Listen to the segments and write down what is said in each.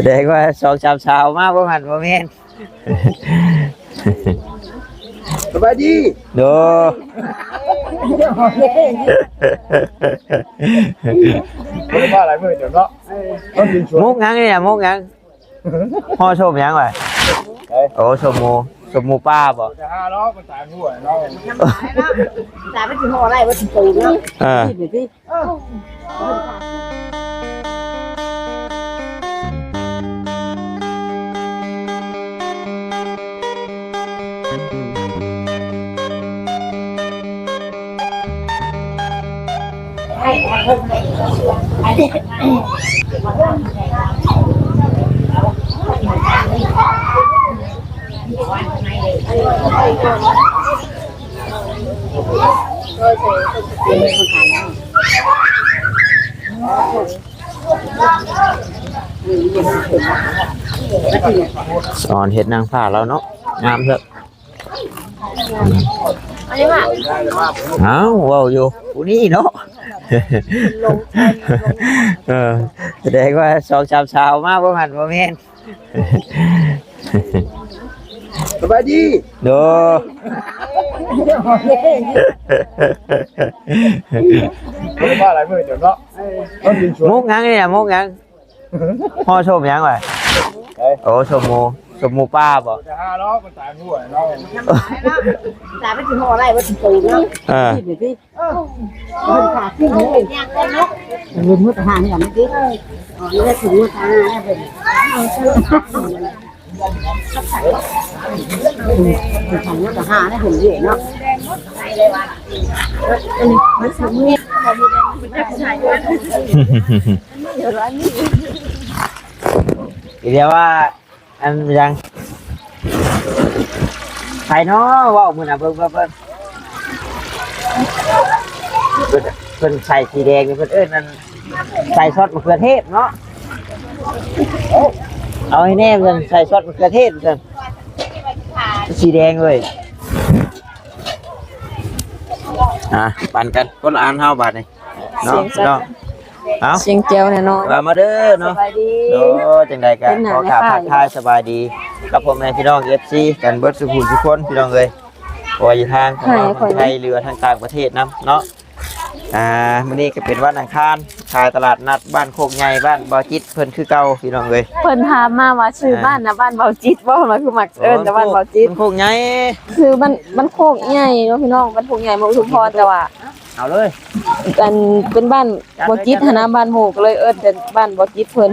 แสดงว่าสองสามสาวมากประมาณประมาณสบายดีดูไม่ได้ว่าอะไรเมื่อเดี๋ยวเนาะต้องยินชวนมุกยังเนี่ยมุกยังพ่อชมยังไงโอ้ชมหมูชมหมูป้าบ่จะห้าล้อมันตายหัวเนาะตายไปถึงห่ออะไรว่าถึงตูนเนาะ สอนเห็ดนางผ้าแล้วเนาะงามเถอะ อันนี้ว่าเอ้าว้าวอยู่ผู้นี้เนาะเออแสดงว่าสองสามสาวมากประมาณประมาณสบายดีดูไม่ได้ว่าอะไรเมื่อเดี๋ยวเนาะต้องยินชวนมุกยังเนี่ยมุกยังพ่อชมยังไงโอ้ชมหมู ชมหมูป้าบ่จะห้าล้อมันตายหัวเนาะตายไปถึงห่ออะไรว่าถึงตูนเนาะออคิดดูสิมันขาดขึ้นเลยลืมมุดหางอย่างเมื่อกี้อ๋อนี่ได้ถึงมุดหางแล้วเป็นทำมุดหางได้เห็นเยอะเนาะมันสมุนมันจะใช้เดี๋ยวว่า อันยังใครเนาะเว่ามือน่ะเบิ่งเบิ่งเบิ่งเพิ่นเพิ่นใส่สีแดงนี่เพิ่นเอิ้นนั่นใส่ซอสมะเขือเทศเนาะเอาให้แน่เพิ่นใส่ซอสมะเขือเทศเพิ่นสีแดงเลยอะปั่นกันคนละอันเฮาบาดนี่เนาะ เนาะเอาเสียงเจียวแน่นอนว่ามาเด้อสเนาะบายดีโอ้จังใดกันเป็นหนัขงอข่าวในค่าทัยกทายสบายดีกับผมแม่พี่น้อง FC กันเบิดสุขุมทุกคนพี่น้องเอ้ยบ่ว่าอยู่ทางของเราทางไทยหรือว่าทางต่างประเทศนํเนาะอ่ามื้อนี้ก็เป็นวันอังคารขายตลาดนัดบ้านโคกใหญ่บ้านบ่อจิตเพิ่นคือเก่าพี่น้องเอ้ยเพิ่นถามมาว่าชื่อบ้านนะบ้านเบาจิตบ่มาคือมักเอิ้นแต่บ้านเบาจิตบ้านโคกใหญ่คือบ้านบ้านโคกใหญ่เนาะพี่น้องบ้านโคกใหญ่เมืองอุทุมพรแต่ว่า เอาเลย อันเป็นบ้านเบาจิตหั้นนะบ้านหมู่ก็เลยเอิ้นแต่บ้านเบาจิตเพิ่น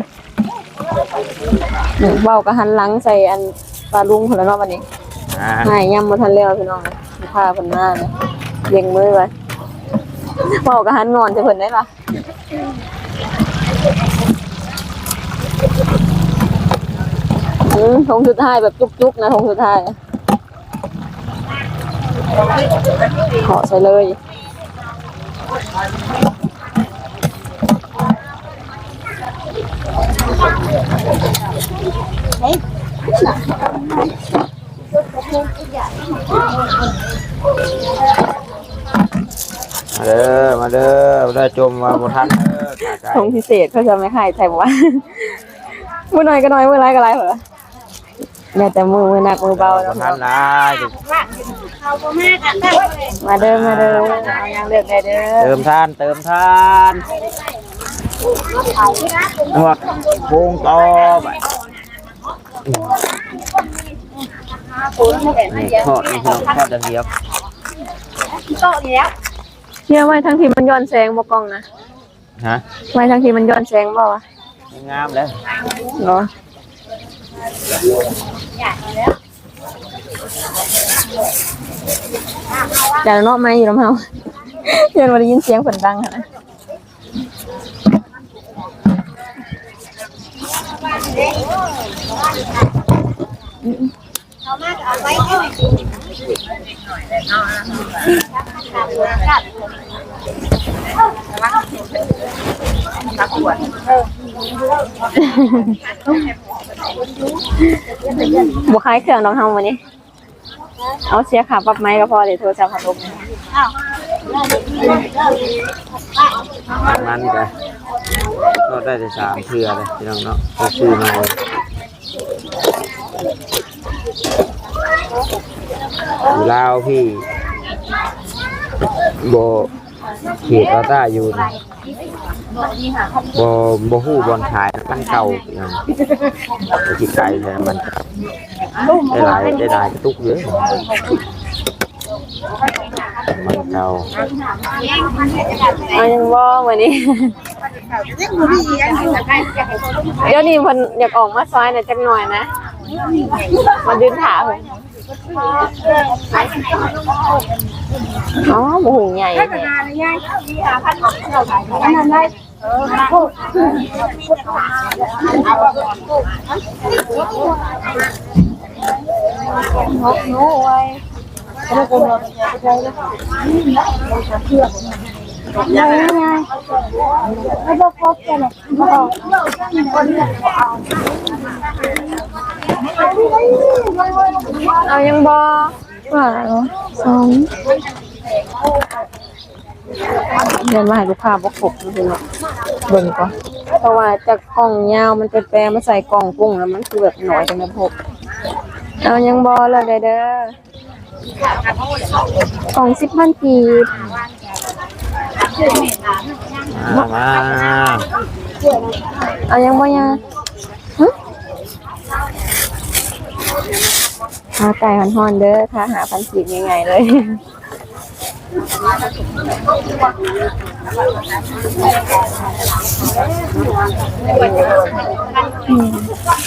เนี่ยเว้าก็หันหลังใส่อันปลาลุงเพิ่นแล้วเนาะบัดนี้อ่าหายย่ำบ่ทันแล้วพี่น้องลูกค้าเพิ่นมาเลยเลี้ยงมือไว้เว้าก็หันงอนใส่เพิ่นได้ปะอืมทงสุดท้ายแบบจุกๆนะทงสุดท้ายเหาะใส่เลย มาเด้อ มาเด้อมาเด้อจมว่าบ่ทันเด้อขาไก่ทงพิเศษเขาจะไม่ให้ไทยบอกว่ามือหน่อยก็น้อยมือไรก็ไรเหรอเนี่ยแต่มือมือหนักมือเบาแล้วบ่ทันนะ มาเด้อมาเด้อเอายังเลือกได้เด้อเติมทาน เติมทานหวดโป่งต่อไปนี่ทอดนี่พี่น้องทอดอย่างเดียวเชื่อไว้ทั้งทีมันย้อนแสงบ่กล้องนะฮะไว้ทั้งทีมันย้อนแสงบ่วะงามเลยเหรอ แต่เนาะไม่อยู่ลำเฮาเพื่อนมาได้ยินเสียงฝนดังค่ะนะบุคล้ายเครื่องดองเฮาวันนี้ เอาเสียขาปรับไหมก็พอเดี๋ยวโทรศัพท์พัดลมประมาณนี้ไปก็ได้แต่สามเทือเลยพี่น้องเนาะก็ซื้อมาลยอยู่ลาวพี่โบเขตเราต้าอยู่ บโบหู้บอลขายมันเก่าอย่างไปที่ไกลเลยมันได้หลายได้หลายกระตุกเยอะมันเก่าเอายังบ่วันนี้ เดี๋ยวนี้เพิ่นอยากออกมาซอยหน่อยจักหน่อยนะ มายืนถาเพิ่นอ๋อหมูหุงใหญ่ แท้เอายังบอว่าเหรอสอง เดินมาให้ลูกค้าบอกขบดูสิเนาะเบิ่งก่อนเพราะว่าจากกล่องยาวมันเป็นแปลมาใส่กล่องกุ้งแล้วมันคือแบบหน่อยจังนะพกเอายังบอเลยเด้อเด้อกล่องสิบพันกีบมามาเอายังบอยาฮะขาไก่หอนๆเด้อค่ะหาพันกีบง่ายๆเลย อืม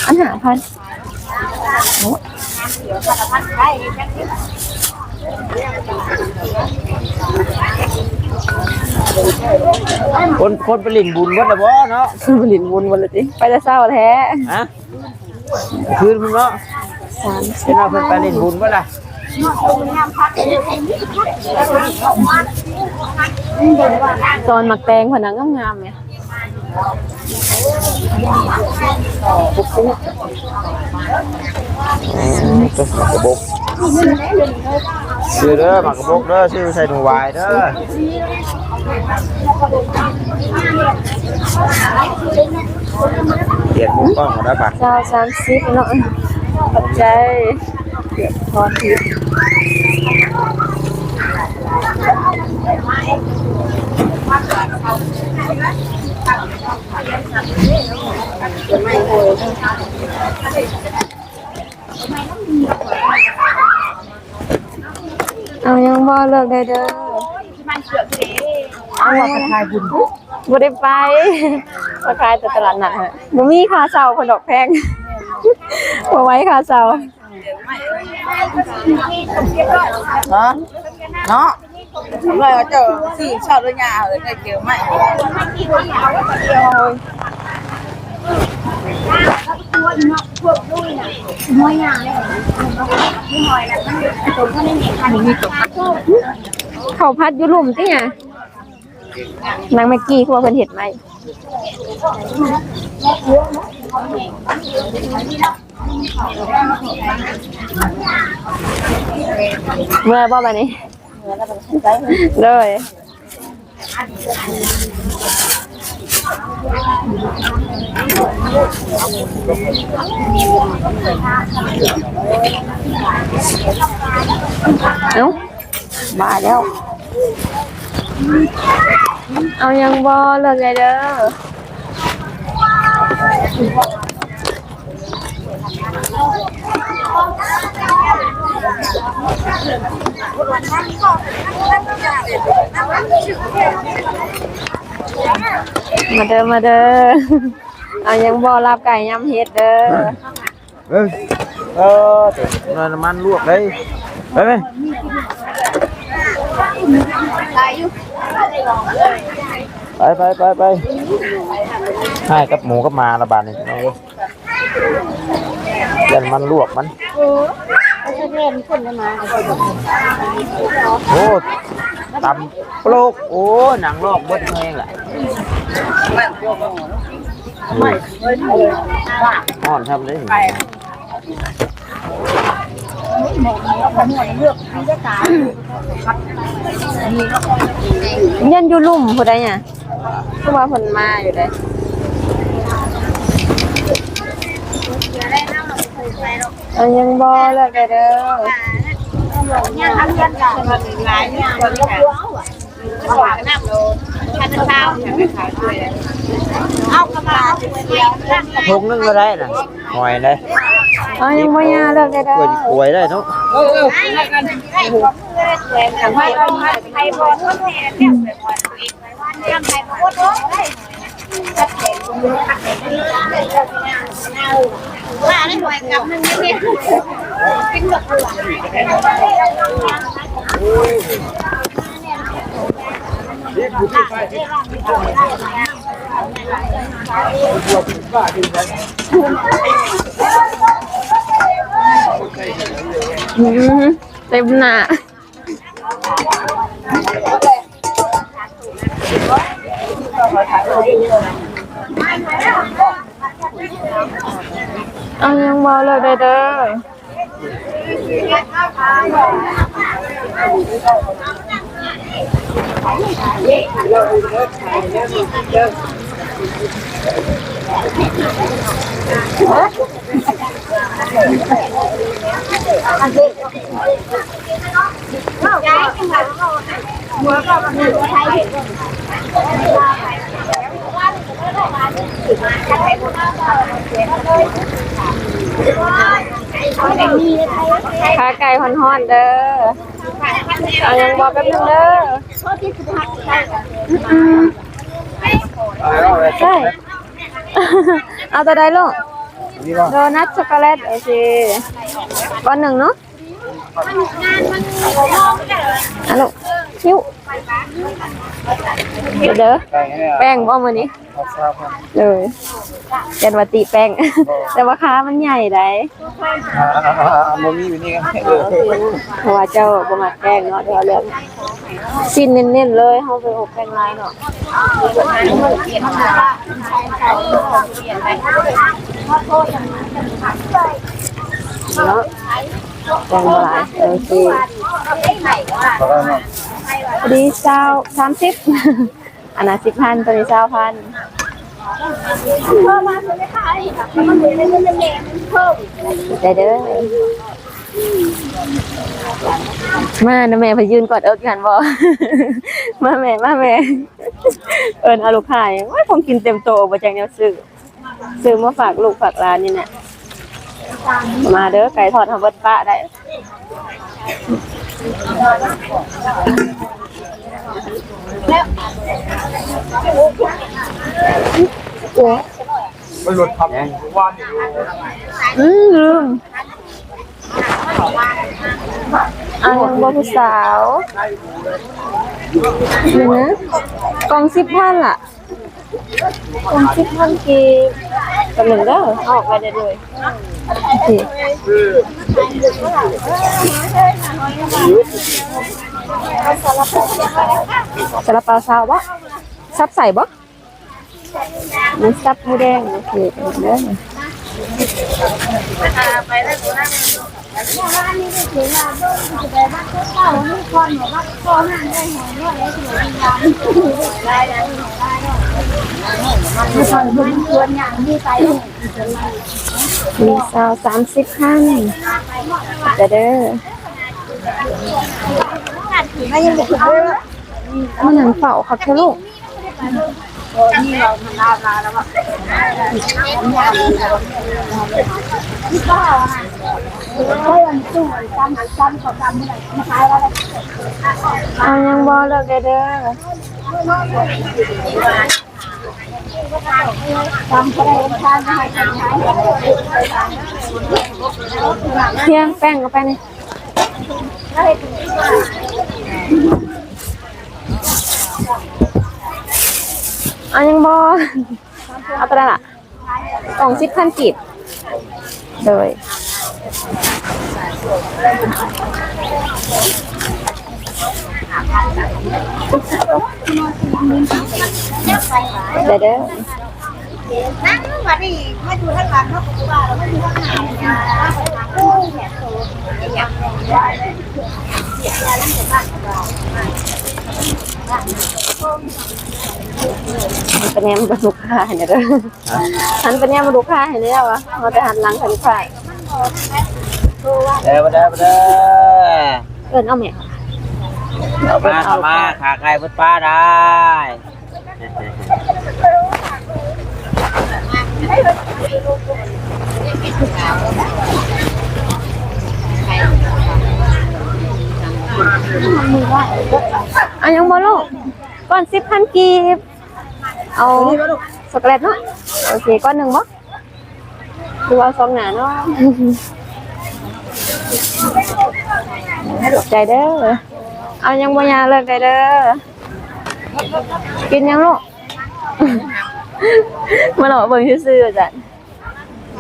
อันหาพันคนคนไปหลินบุญวัดละบ่เนาะบลินวนวันละจิไปแต่เศร้าแท้ฮะคืนพุ่นเนาะสามสิเป็นบเอาเพิ่นไปหลินบุญวัดล่ะ ตอนหมักแตงผนังงามๆเนี่ยตัวหมากกระบกซื้อเด้อหมากกระบกเด้อซื้อใส่หนูวายเด้อเปลี่ยนมุมกล้องหมดแล้วปะเจ้าสามสิบเนาะขอบใจ เกือบพอทิพเอายังบ่เลิกได้เด้อเอาว่าขายบุญบ่ได้ไปมาขายแต่ตลาดนัดฮะบ่มีค่าเช่าคนดอกแพงบ่ไว้ค่าเช่า เนาะเนาะเลยเจอสี่ชอบเลยยาเลยไงเกี่ยวไหมเขาพัดอยุลุ่มติหยังนางแม็กกี้คือว่าเพิ่นเฮ็ดไหม เมื่อบ่บัดนี้เลยเอ้าบ้าแล้ว เอายังบ่เลิกเลยเด้อ มาเด้อมาเด้อเอายังบ่รับไก่ยำเฮ็ดเด้อเอ้ยเออเดี๋ยวน้ำมันลวกเลยไปไหมไปไปไปไปให้กับหมูกับหมาละบาทนี่น้องเอ้ย ยันมันลวกมันโอ้ตำปลูกโอ้หนังลอกเบดเองแหละไม่อ่อนทำได้หมอเขาคนหัวเลือกไม่ได้ตายยันอยู่ลุ่มผู้ใดเนี่ยคือว่าเพิ่นมาอยู่ได้เอายังบ่เลิกได้เด้อเนี่ยทำกันกันมาถึงหลายเนี่ยคนก็กลัวเอาอะเอาหวานน้ำโลคันข้าวเนี่ยไม่ขายด้วยเอากระบะเดียวนั่งทงนึงก็ได้น่ะหอยได้เอายังบ่ยาเลิกได้กเด้ล้วยอกล้วยได้เนาะเออเออแล้วกันให้พวกเพื่อนแหวนกันให้เราใครบอกว่าแม่เนี่ยแบบว่าตัวเองไว้ว่าเนี่ยใครบอกว่าได้ จัดแจงตรงนี้ค่ะว่าได้หวยกับมันไม่เนี่ยเป็นแบบอืมเต็มหน้า เอายังบ่เลิกได้เด้อ ขาไก่ฮ้อนๆเด้อเอายังบอกแป๊บนึงเด้ออืมเอาอะไรใช่เอาตัวใดลูกโดนัทช็อกโกแลตโอเคก้อนหนึ่งเนาะอะลูกคิ้วเดี๋ยวเด้อแป้งบ่มือนี้ เอาทราบครับเลยยันว่าติแป้ง แต่ว่าค้ามันใหญ่ได้อ่าโมมี่อยู่นี่กันเออเพราะว่าเจ้าบ่มักแป้งเนาะเดี๋ยวเอาเลือกชิ้นเน้นๆเลยเฮาไปอบแป้งลายเนาะเนาะแป้งลายโอเคขอได้เนาะพอดีเจ้าสามสิบ อันนั้นสิบพันตัวนี้เจ้าพันพ่อมาซื้อไม่ขายมันเหมือนเป็นเงินเด็กเพิ่มได้เด้อมานะแม่พยืนกอดเอิกกันบ่มาแม่มาแม่ เอิญเอาลูกค้าว่าคงกินเต็มโตบ่จังแนวซื้อซื้อมาฝากลูกฝากหลานนี่น่ะมาเด้อไก่ทอดทำเบิดปะได้ โอ้มันหลุดครับว่านอยู่อืมลืมอันบ่ผู้สาวนี่นะกองสิบพันล่ะ กล่องสิบพันกีกับหนึ่งเด้อเอาออกไปได้เลยนี่ซาลาเปาซาวบะซับใส่บะมีซับหมูแดงโอเคเด้อไปแล้วกูนั่งว่านี่ก็ถือว่าโดนจะไปบ้านเก่านี่คนหนูว่าก็นั่งได้หัวด้วยแล้วถือวิญญาด้แล้วได้แล้วมันคนมันควรอย่างนี้ไป มีซาวสามสิบขั้นเด้อเด้อไม่ยังไม่ถึงเลยมันหนังเฝ้าครับเธอลูกนี่เราทำลาลาแล้วอะที่บ้าอะเฮ้ยมันสู้จำจำขอจำไม่ได้ไม่ใช่แล้วเอายังบอเลิกเด้อ เด้อจำก็ได้ทานได้ทานได้เพียงแป้งเอาไปนี่เอายังบอเอาไปได้ละกล่องสิบพันกีบเลย เดี๋ยวเด้อนั่งมาดิมาดูท่านหลังเขาบอกว่าเราไม่ดูข้างหน้าอ้เนี่ยโตอยากอยากเสียยาแล้วจะบ้านเราหันปแนมมาลูกค้าเนี่ยเด้อหันเป็นแนมมาลูกค้าเห็นแล้ววะเราจะหันหลังหันขวาเด้อเด้อเด้อเอิญเอาแม่ เอามาเอามาขาไก่พุทธป้าได้อันยังบ่ลูกก้อน10,000กีบ เอาช็อกโกแลตเนาะโอเคก้อนหนึ่งบ่ดูเอาสองหนาเนาะขอบใจเด้อ เอายังบ่ยาเลิกได้เด้อกินยังลูกมาหลอกเบิ่งซื่อๆจ้ะ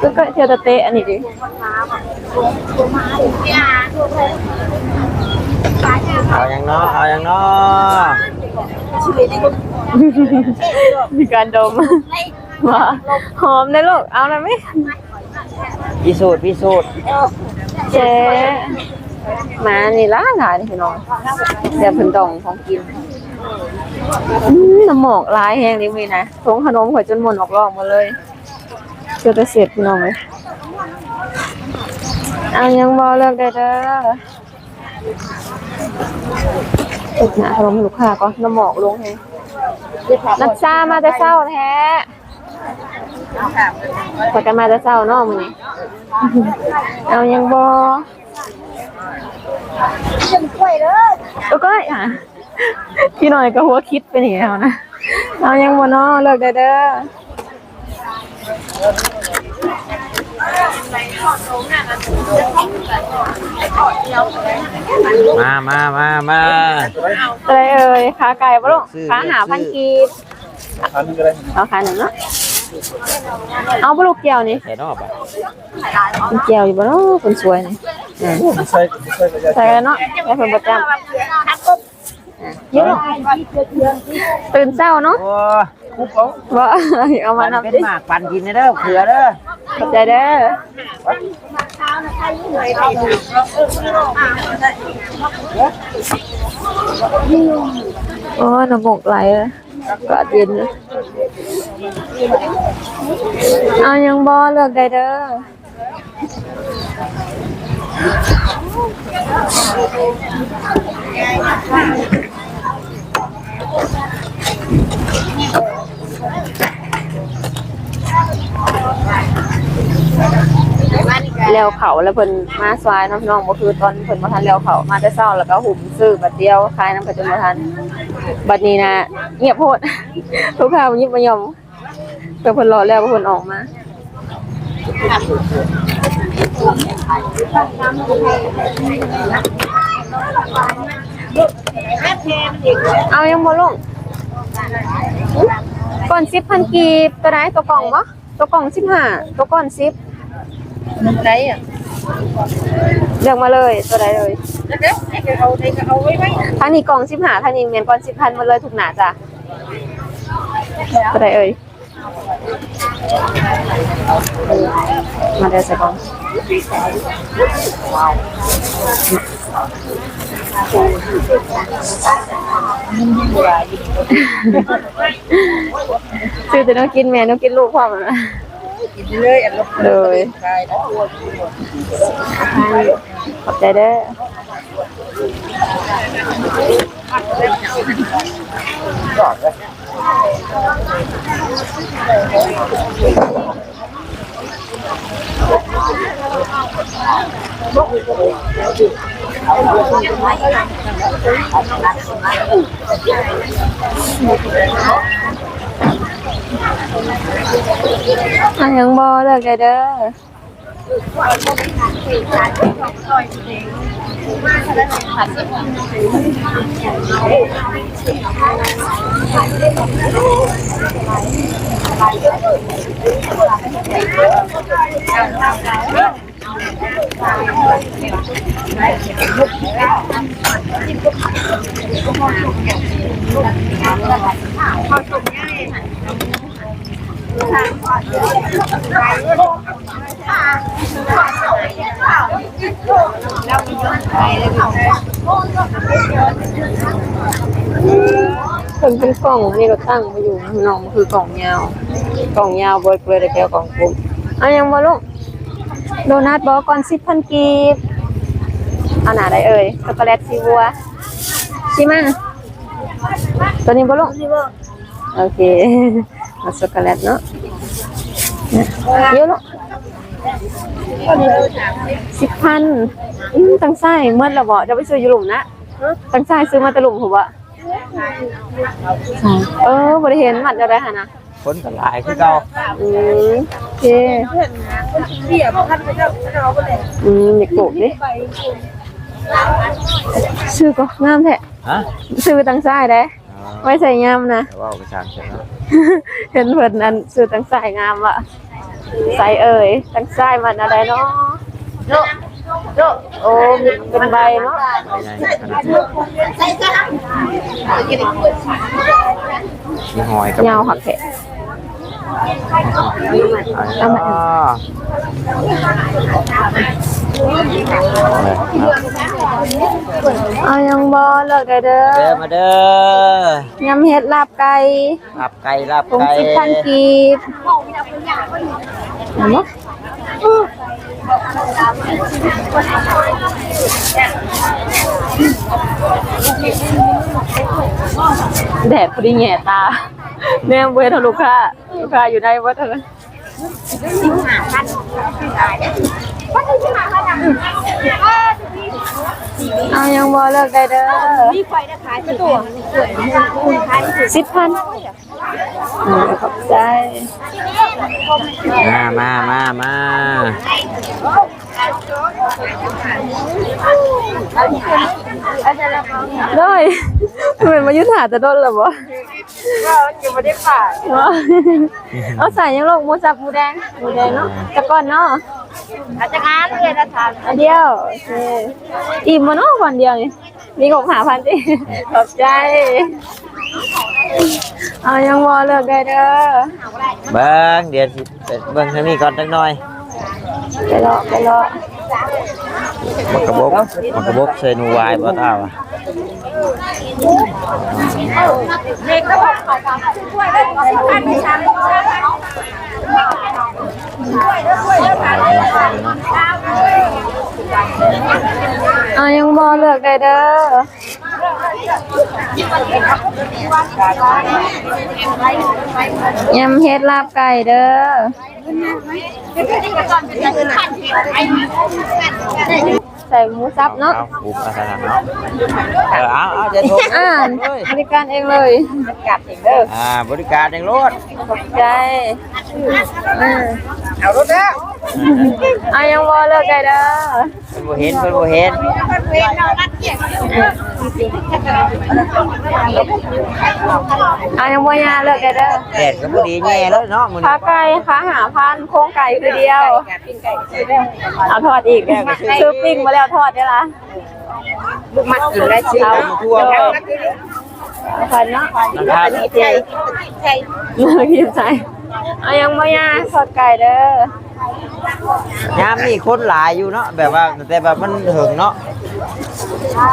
ก็ก็เที่ยวตะเตะอันนี้ดิเอาอย่างเนาะเอาอย่างเนาะมีการดมว่าหอมเลยลูกเอาหน่อยไหมพิสูจน์พิสูจน์เจ๊ มานี่ล่าหลายพี่น้องเดี๋ยวเพิ่นดองของกินน้ำหมอกลายแฮงนี่มีนะทงขนมข่อยจนหมดออกรองมาเลยเจอแต่เสร็จพี่น้องเลยเอายังบ่เลิกได้เด้อติดหน้าขนมลูกค้าก็น้ำหมอกลงแฮงนักชามาแต่เช้าแท้พากันมาแต่เช้าเนาะมื้อนี้เอายังบ่ ฉันกล้วยเลยก็ก็อะพี่หน่อยก็หัวคิดไปนี่แล้วนะเอายังบ่เนาะเลิกได้เด้อมามามามาอะไรเอ่ยขาไก่บ่ลูกขาหาพันกีบอันนี้ก็ได้เอาขาหนึ่งเนาะ เอาบ่ลูกเกี่ยวนี่ใส่นอกอะมันเกี่ยวอยู่บ่เนาะคนสวยนี่อืมใส่ใส่กระยาใส่แล้วเนาะแม่เพิ่นประจำเยอะตื่นเช้าเนาะโอ้คุกเขาบ่เอามาปันนำเป็นดิหมากปันกินนะเด้อเผื่อเด้อขอบใจเด้อโอ้น้ำมูกไหลเลย กอดเย็นเลยเอายังบ่เลิกได้เด้อแล้วเขาแล้วเพิ่นมาสวายเน้องน้องบ่คือตอนเพิ่นบ่ทันแล้วเขามาแต่เช้าแล้วก็หุ่มซื้อบัดเดียวขายน้ำก็จนบ่ทัน บัดนี้นะเงียบโพดลูกค้าบ่ยิบบ่ยอมเพิ่นเพิ่นรอแล้วเพิ่นออกมาเอายังบ่ลงก่อน10,000กีบตัวไหนตัวกล่องบ่ตัวกล่อง15ตัวก่อน10มันได้อะ เลือกมาเลยตัวใดเลยแล้วเดี๋ยวให้เอาให้เอาไว้ไว้ทางนี้กล่องสิบหาทางนี้เมียนก่อนสิบพันหมาเลยถูกหนาจ้ะตัวใดเอ่ยมาเดี๋ยวใส่กล่องซื้อแต่น้องกินแม่น้องกินลูกพ่อมันนะ กินเลยอันลบเลยใช่แล้วตัวขอบใจเด้ออั นยังบ่เลิกได้เด้อ เเพิ่นเป็นกล่องนี่เราตั้งมาอยู่น้องคือกล่องยาว กล่องยาวเบิดเลยแต่แก้วกล่องปุ๊บเอายังบ่ลูกโดนัทบอกก่อน10,000กีบเอาหนาได้เอ่ยช็อกโกแลตสีบัวชิมาตัวนี้บ่ลูกโอเค เอาช็อกโกแลตเนาะเยอะลูกสิบพันอืมตั้งไส้เมื่อละบ่จะไปซื้ออยู่หลุมนะตั้งไส้ซื้อมาแตะหลุมผมว่าเออบริเห็นมันจะได้หะนะคนก็หลายคือเก่าอืมโอเคอืมเด็กโกบดิซื้อก็งามแท้ฮะซื้อตั้งไส้ได้ ไว้ใส่ยามนะแต่ว่าเอาไปช่างเสร็จแล้วเห็นเพิ่นนั้นซื้อตั้งไส้งามว่ะใส่เอ่ยตั้งไส้มันอะไรเนาะโนโนโอ้เป็นใบเนาะไปใหญ่ขนาดนี้มีหอยกับยาวหักแขะเอามา เลยเนาะเอายังบ่เลิกได้เด้เด้ออมาเด้อยำเห็ดลาบไก่ลาบไก่ลาบผงไก่สิบพันกีบเห็นไหมแดดพอดีแง่ตาแนมเวทลูกค้าลูกค้าอยู่ในวัดเถอะเอายังบ่เลิกได้เด้อมีไฟนะขายเป็นตัวสวยคุณขายเป็นสิบพันอืมขอบใจ มามามามา ด้วยทำไมมายุทธาจะโดนเหรอวะยังไม่ได้ฝากเอาใส่ยังลงหมูสับหมูแดงหมูแดงเนาะจะก่อนเนาะอาจจะงานเลยนะทานอันเดียวโอเคอิ่มมาเนาะวันเดียวนี่มีกบหาพันจิขอบใจเอายังวอเลิกได้เด้อเบิ้งเดี๋ยวสิเบิ้งให้มีก่อนจักหน่อยไปรอไปรอ มักกระบกมักกระบกเซนูวายบ่ต้าวะเด็กก็บอกขายกันช่วยด้พันไม่ชันช่วยด้วยช่วยด้วยพันเอายังวอเลิกได้เด้อยำเฮ็ดลาบไก่เด้อใส่หมูสับเนาะเอาบุกอาสนะเนาะเออเอาเอาจะโทรอ่านเลยบริการเองเลยกัดเองเด้ออ่าบริการเองรถขอบใจอ่าเอารถแล้ว เอายังวอเลิกได้เด้อเพิ่นบ่เห็นเพิ่นบ่เห็นเวนยังเอายังวอยาเลิกได้เด้อแดดก็บ่ดีแย่แล้วเนาะมื้อขานี้ไก่ขาหาพันโครงไก่คือเดียว เอาทอดอีกซื้อปิ้งมาแล้วทอดได้ละลูกมัดอยู่ได้ชื่อเอาทั่วเดี๋ยวเอาพันเนาะนะครับใจใจกินใจเอายังวอยาทอดไก่เด้อ ยามนี่คนหลายอยู่เนาะแบบว่าแต่แบบมันเหิงเนาะ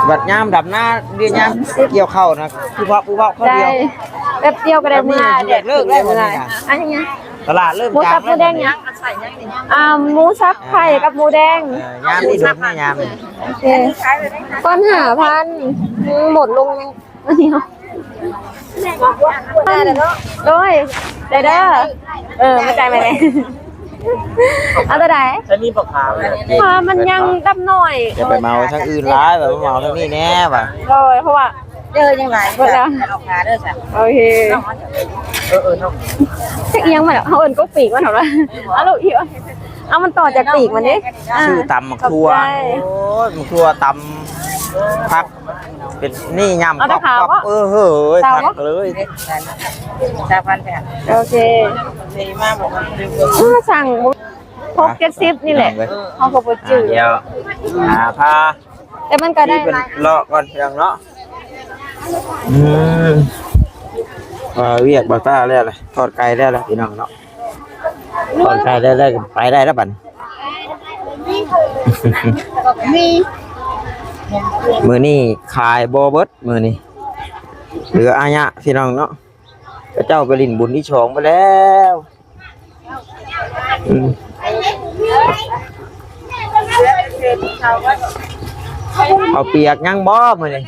บัดยามดับหน้าเดือนยามเกี่ยวเข้าวนะคือพระผู้เฒ่าเขาได้เดียวแป๊บเดียวก็ได้เมื่อเลิกเลิกแล้วอะไรวันนี้น่ะอันนี้ไงตลาดเริ่มหมูจาสังบหมูแดงยังอ่าหมูสับไข่กับหมูแดงเออยามนี่โดนแม่ยามนี่โอเคก้อนหาพันหมดลงอันนี้เหรอโดยได้เด้อเออไม่ใจไหมเลย เอาตัวไหนจะมีปลาขาวเลยพามันยังดำหน่อยอย่าไปเมาทั้งอื่นร้ายแบบว่าเมาทั้งนี้แน่ว่ะโดยเพราะว่าเจอยังไงเอาขาเด้อจ้ะโอเคเออเออเนาะเช็คเอียงมาแล้วเขาเอินก็ปีกมันเหรอวะเอาลูกอีกเอาเอามันต่อจากปีกมันดิอ่าชื่อตำมักทัวขอบใจโอ้ยมักทัวตำ พักเป็นนี่ยำเอาแต่ขาวป๊อกวะๆเออเฮ้ยขาวพัวะกเลยชาพันแผ่นโอเคดีมากบอกว่าอืมสั่งพกเจ็ดสิบนี่แหละเขาก็บจือ่าดเดี๋ยวหาผ้าแต่มันก็ได้ที่เป็นนะเลาะก่อนเพียงเนาะอืมเออเรียกบัตต้าแล้วเลยทอดไก่ได้แล้วพี่น้องเนาะทอดไก่ได้แล้วไปได้แล้วบัด มี มือนี่ขายโบเบิร์ตมือนี่เหลืออายะพี่น้องเนาะพระเจ้าไปลินบุญที่ชองไปแล้วอเอาเปียกยังบ่มือนี้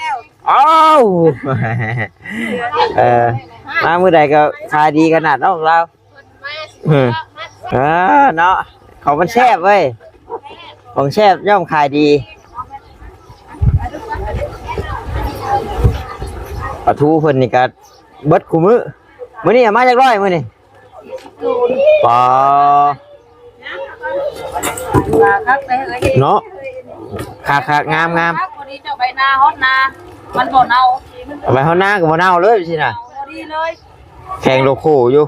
อ้าวเออมาเมื้อใดก็ขายดีขนาดนั้นของเราอืมเออเนาะของมันแซ่บเว้ยของแซ่บย่อมขายดี ลาทูเพิ่นนี่ก็เบิดคู่มื้อมื้อนี้เอามาจากร้อยมื้อนี้ปลามาคักเลยเอ้ยเนาะคักคักงามงามคักพอดีเจ้าใบนาฮอดนามันบ่เน่าเอาไปเฮาหน้าก็บ่เน่าเลยสิน่ะพอดีเลยแข่งโลโคอยู่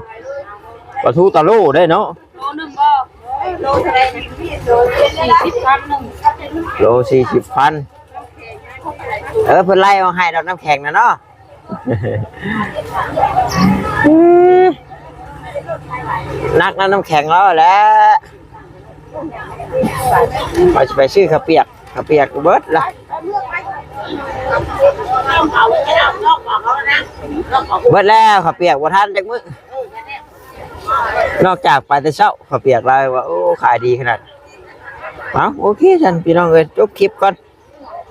ปลาทูตะโลได้เนาะโลหนึงก็โลเท่าไหร่โลสี่สิบพันหนึ่งโลสี่สิบพันเออเพิ่นไล่มาให้ดอกน้ำแข็งนะเนาะ นักน้ำน้ำแข็งแล้วแหล้วไปไปชื่อขาเปียกขาเปียกเบิร์ดละเบิร์ดแล้วขาเปียกบ่าทันจักมื้อนอกจากไปแต่เช้าขาเปียกเราว่าโอ้ขายดีขนาดเอาโอเคฉันพี่น้องเอ้ยจบคลิปก่อน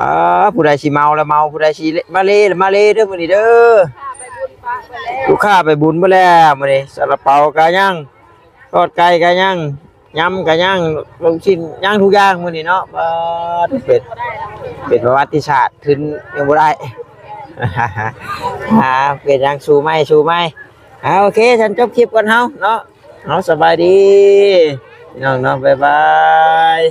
อ่าผู้ใดสิเมาแล้วเมาผู้ใดสิมาเลแล้วมาเลเด้อมื้อนี้เด้อลูกค้าไปบุญมาแล้วมื้อนี้ซาลาเปากะย่างทอดไก่กะย่างยำกะย่างลูกชิ้นย่างทุกอย่างมื้อนี้เนาะบ่เป็ดเป็นประวัติศาสตร์ถึงยังบ่ได้อ่าเป็นยังสู้ไหมสู้ไหมอ่าโอเคฉันจบคลิปก่อนเฮาเนาะเอาสบายดีพี่น้องเนาะบ๊ายบาย